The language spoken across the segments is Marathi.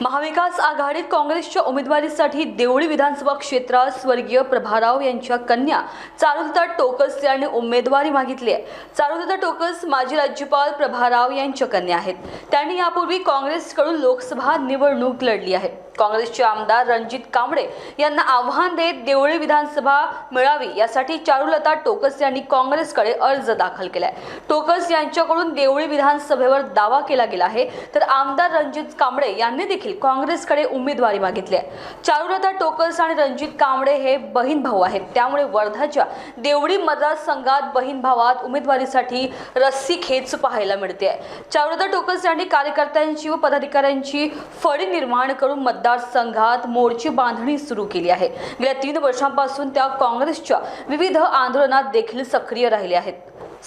महाविकास आघाडीत काँग्रेसच्या उमेदवारीसाठी देवळी विधानसभा क्षेत्रात स्वर्गीय प्रभाराव यांच्या कन्या चारुलता टोकस यांनी उमेदवारी मागितली आहे. चारुलता टोकस माजी राज्यपाल प्रभाराव यांच्या कन्या आहेत. त्यांनी यापूर्वी काँग्रेसकडून लोकसभा निवडणूक लढली आहे. काँग्रेसचे आमदार रणजित कांबळे यांना आव्हान देत देवळी विधानसभा मिळावी यासाठी चारुलता टोकस यांनी काँग्रेसकडे अर्ज दाखल केलाय. टोकस यांच्याकडून देवळी विधानसभेवर दावा केला गेला आहे. तर आमदार रणजित कांबळे यांनी देखील काँग्रेसकडे उमेदवारी मागितली आहे. चारुलता टोकस आणि रणजित कांबळे हे बहीण भाऊ आहेत. त्यामुळे वर्धाच्या देवळी मतदारसंघात बहीण भावात उमेदवारीसाठी रस्सी खेच पाहायला मिळते चारुलता टोकस यांनी कार्यकर्त्यांची व पदाधिकाऱ्यांची फळी निर्माण करून मतदारसंघात मोर्चे बांधणी सुरू केली आहे. गेल्या तीन वर्षांपासून त्या काँग्रेसच्या विविध आंदोलनात देखील सक्रिय राहिले आहेत.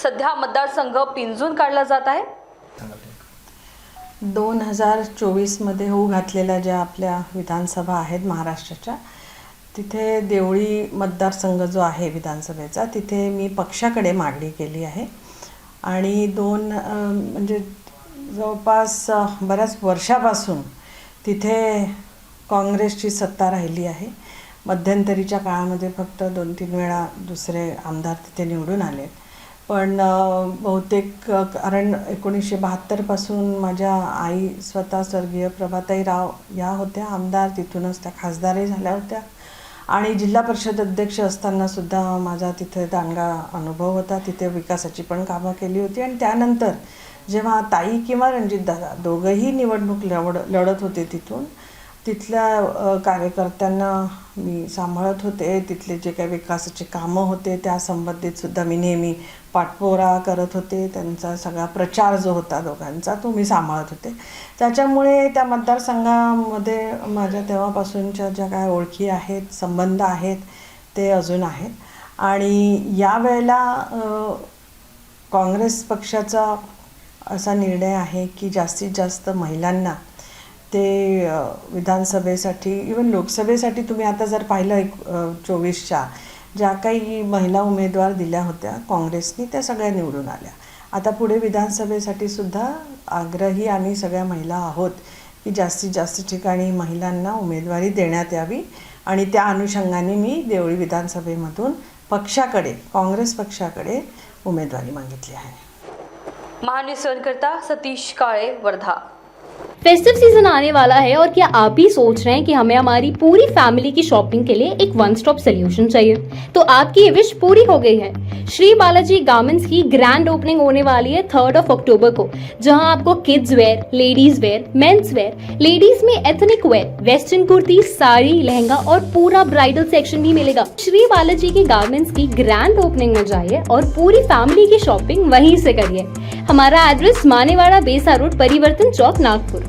सध्या मतदारसंघ पिंजून काढला जात आहे. दोन हजार चोवीसमध्ये होऊ घातलेल्या ज्या आपल्या विधानसभा आहेत महाराष्ट्राच्या तिथे देवळी मतदारसंघ जो आहे विधानसभेचा तिथे मी पक्षाकडे मागणी केली आहे. आणि दोन म्हणजे जवळपास बऱ्याच वर्षापासून तिथे काँग्रेसची सत्ता राहिली आहे. मध्यंतरीच्या काळामध्ये फक्त दोन तीन वेळा दुसरे आमदार तिथे निवडून आले. पण बहुतेक कारण एकोणीसशे बहात्तरपासून माझ्या आई स्वतः स्वर्गीय प्रभाताई राव या होत्या. आमदार तिथूनच त्या खासदारही झाल्या होत्या. आणि जिल्हा परिषद अध्यक्ष असताना सुद्धा माझा तिथे दांडगा अनुभव होता. तिथे विकासाची पण कामं केली होती. आणि त्यानंतर जेव्हा ताई किंवा रणजितदादा दोघंही निवडणूक लढ लढत होते तिथून तिथल्या कार्यकर्त्यांना मी सांभाळत होते. तिथले जे काही विकासाचे कामं होते त्या संबंधित सुद्धा मी नेहमी पाठपोरा करत होते. त्यांचा सगळा प्रचार जो होता दोघांचा तो मी सांभाळत होते. त्याच्यामुळे त्या मतदारसंघामध्ये माझ्या तेव्हापासूनच्या ज्या काय ओळखी आहेत संबंध आहेत ते अजून आहेत. आणि यावेळेला काँग्रेस पक्षाचा असा निर्णय आहे की जास्तीत जास्त महिलांना ते विधानसभेसाठी इवन लोकसभेसाठी तुम्ही आता जर पाहिलं एक चोवीसच्या ज्या काही महिला उमेदवार दिल्या होत्या काँग्रेसनी त्या सगळ्या निवडून आल्या. आता पुढे विधानसभेसाठी सुद्धा आग्रही आम्ही सगळ्या महिला आहोत की जास्तीत जास्त ठिकाणी महिलांना उमेदवारी देण्यात यावी आणि त्या अनुषंगाने मी देवळी विधानसभेमधून पक्षाकडे काँग्रेस पक्षाकडे उमेदवारी मागितली आहे. महान्यूज करता सतीश काळे वर्धा. फेस्टिव सीज़न आने वाला है और क्या आप भी सोच रहे हैं कि हमें हमारी पूरी फैमिली की शॉपिंग के लिए एक वन स्टॉप सोल्यूशन चाहिए? तो आपकी ये विश पूरी हो गई है। श्री बालाजी गार्मेंट्स की ग्रैंड ओपनिंग होने वाली है थर्ड ऑफ़ अक्टूबर को, जहाँ आपको kids wear ladies wear men's wear ladies में ethnic wear western kurti, sari, lehenga और पूरा ब्राइडल सेक्शन भी मिलेगा। श्री बालाजी की गार्मेंट्स की ग्रैंड ओपनिंग में जाइए और पूरी फैमिली की शॉपिंग वहीं से करिए। हमारा एड्रेस मानेवाड़ा बेसा रोड परिवर्तन चौक नागपुर